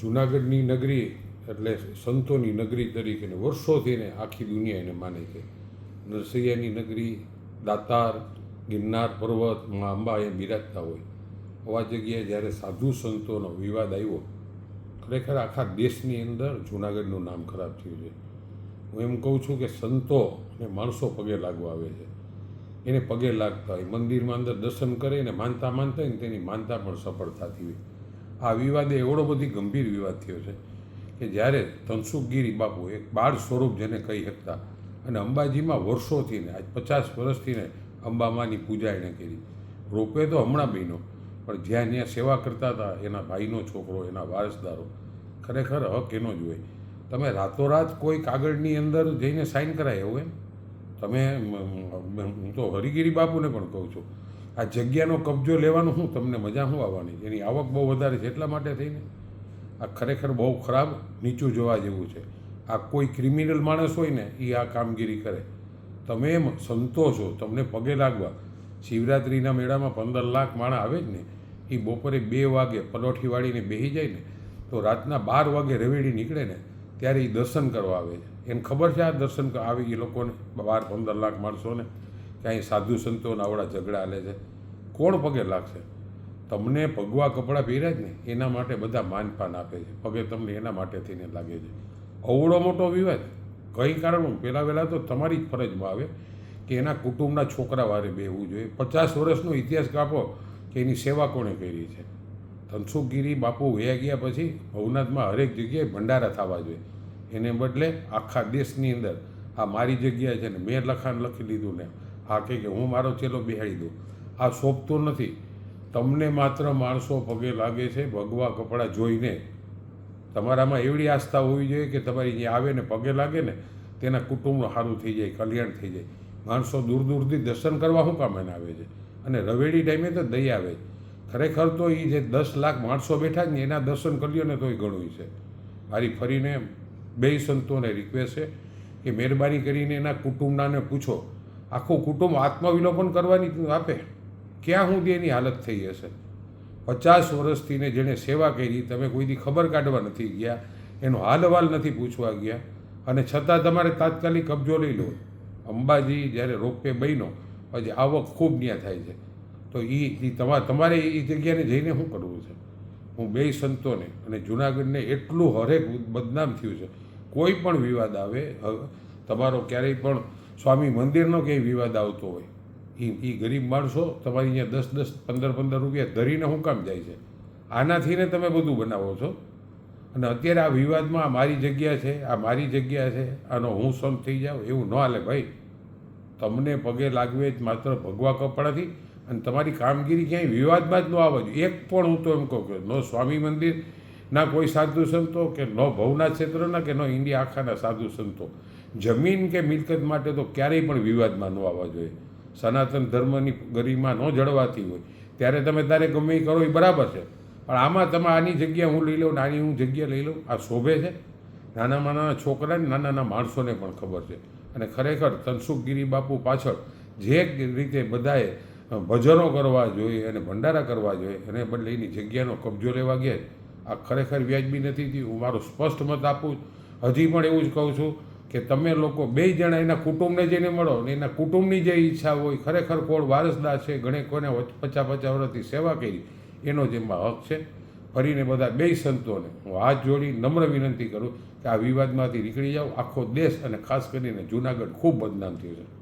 જુનાગઢની નગરી એટલે સંતોની નગરી તરીકે વર્ષોથી ને આખી દુનિયા એને માને છે. નરસૈયાની નગરી, દાતાર, ગિરનાર પર્વત મા અંબા એ બિરાજતા હોય. આવા જગ્યાએ જ્યારે સાધુ સંતોનો વિવાદ આવ્યો, ખરેખર આખા દેશની અંદર જુનાગઢનું નામ ખરાબ થયું છે. હું એમ કહું છું કે સંતો અને માણસો પગે લાગવા આવે છે. એને પગે લાગતા હોય. મંદિરમાં અંદર દર્શન કરે ને માનતા માનતા હોય ને તેની માનતા પણ સફળ થતી હોય આ વિવાદ એવડો બધી ગંભીર વિવાદ થયો છે કે જ્યારે તનસુખગીરી બાપુ એક બાળ સ્વરૂપ જેને કહી શકતા અને અંબાજીમાં વર્ષોથી ને આજ પચાસ વર્ષથી ને અંબામાની પૂજા એણે કરી. રોપે તો હમણાં બહેનો પણ જ્યાં ત્યાં સેવા કરતા હતા એના ભાઈનો છોકરો, એના વારસદારો, ખરેખર હક એનો જ હોય. તમે રાતોરાત કોઈ કાગળની અંદર જઈને સાઈન કરાય એવું એમ? તમે હું તો હરિગીરી બાપુને પણ કહું છું. આ જગ્યાનો કબજો લેવાનું શું તમને મજા શું આવવાની? એની આવક બહુ વધારે છે એટલા માટે થઈને? આ ખરેખર બહુ ખરાબ, નીચું જોવા જેવું છે. આ કોઈ ક્રિમિનલ માણસ હોય ને એ આ કામગીરી કરે. તમે એમ સંતોષો તમને પગે લાગવા. શિવરાત્રિના મેળામાં પંદર લાખ માણસ આવે જ ને એ બપોરે બે વાગે પલોઠી વાળીને બેસી જાય ને, તો રાતના બાર વાગે રવેડી નીકળે ને, ત્યારે એ દર્શન કરવા આવે છે. એને ખબર છે આ દર્શન આવે એ લોકોને, બાર પંદર લાખ માણસોને? કે અહીં સાધુ સંતોના આવડા ઝઘડા હાલે છે? કોણ પગે લાગશે? તમને ભગવા કપડાં પહેર્યા જ ને, એના માટે બધા માનપાન આપે છે. પગે તમને એના માટે થઈને લાગે છે. અવળો મોટો વિવાદ? કંઈ કારણ? પહેલાં વહેલાં તો તમારી જ ફરજમાં આવે કે એના કુટુંબના છોકરા વારે બેહવું જોઈએ. પચાસ વર્ષનો ઇતિહાસ કાપો કે એની સેવા કોણે કરી છે? ધનસુખગીરી બાપુ વયા ગયા પછી ભવનાથમાં હરેક જગ્યાએ ભંડારા થવા જોઈએ. એને બદલે આખા દેશની અંદર આ મારી જગ્યા છે ને મેં લખાણ લખી લીધું ને. કહે કે હું મારો ચેલો બિહાડી દઉં. આ શોભતું નથી. તમને માત્ર માણસો પગે લાગે છે, ભગવા કપડાં જોઈને. તમારામાં એવડી આસ્થા હોવી જોઈએ કે તમારી જે આવે ને પગે લાગે ને, તેના કુટુંબનું સારું થઈ જાય, કલ્યાણ થઈ જાય. માણસો દૂર દૂરથી દર્શન કરવા શું કામ એને આવે છે? અને રવેડી ટાઈમે તો દઈ આવે. ખરેખર તો એ જે દસ લાખ માણસો બેઠા જ ને, એના દર્શન કર્યો ને તોય ઘણું છે. મારી ફરીને બે સંતોને રિક્વેસ્ટ છે કે મહેરબાની કરીને એના કુટુંબનાને પૂછો. આખું કુટુંબ આત્મવિલોપન કરવાની આપે. ક્યાં સુધી એની હાલત થઈ હશે? પચાસ વર્ષથી જેણે સેવા કરી, તમે કોઈથી ખબર કાઢવા નથી ગયા, એનો હાલ હાલવાલ નથી પૂછવા ગયા. અને છતાં તમારે તાત્કાલિક કબજો લઈ લો. અંબાજી જ્યારે રોપવે બન્યો, પછી આવક ખૂબ ત્યાં થાય છે. તો એ તમારે તમારે એ જગ્યાને જઈને શું કરવું છે? હું બે સંતોને અને જુનાગઢને એટલું હરેક બદનામ થયું છે. કોઈ પણ વિવાદ આવે તમારો ક્યારેય પણ સ્વામી મંદિરનો ક્યાંય વિવાદ આવતો હોય? એ એ ગરીબ માણસો તમારી અહીંયા દસ દસ, પંદર પંદર રૂપિયા ધરીને હું કામ જાય છે? આનાથી ને તમે બધું બનાવો છો? અને અત્યારે આ વિવાદમાં આ મારી જગ્યા છે, આ મારી જગ્યા છે, આનો હું સંત થઈ જાઉં? એવું ન હાલે ભાઈ. તમને પગે લાગવે જ માત્ર ભગવા કપડાથી અને તમારી કામગીરી ક્યાંય વિવાદમાં જ ન આવવા જોઈએ એક પણ હું તો એમ કહું કે નો સ્વામી મંદિર ના કોઈ સાધુ સંતો કે ન ભવના ક્ષેત્રના કે ન ઇન્ડિયા આખાના સાધુ સંતો. જમીન કે મિલકત માટે તો ક્યારેય પણ વિવાદમાં ન આવવા જોઈએ. સનાતન ધર્મની ગરિમા ન જળવાતી હોય. ત્યારે તમે તારે ગમે એ કરો એ બરાબર છે. પણ આમાં તમે આની જગ્યા હું લઈ લઉં નાની હું જગ્યા લઈ લઉં, આ શોભે છે? નાનામાં નાના છોકરાને નાના નાના માણસોને પણ ખબર છે. અને ખરેખર તનસુખગીરી બાપુ પાછળ જે રીતે બધાએ ભજનો કરવા જોઈએ અને ભંડારા કરવા જોઈએ, એને બદલે એની જગ્યાનો કબજો લેવા ગયા આ ખરેખર વ્યાજબી નથી થયું. હું મારો સ્પષ્ટ મત આપું હજી પણ એવું જ કહું છું. કે તમે લોકો બે જણા એના કુટુંબને જઈને મળો ને એના કુટુંબની જે ઈચ્છા હોય, ખરેખર કોણ વારસદાર છે ઘણે કોને પચાસ પચાસ વર્ષથી સેવા કરી, એનો જેમાં હક છે. ફરીને બધા બે સંતોને હું હાથ જોડી નમ્ર વિનંતી કરું કે આ વિવાદમાંથી નીકળી જાઓ. આખો દેશ અને ખાસ કરીને જુનાગઢ ખૂબ બદનામ થયું છે.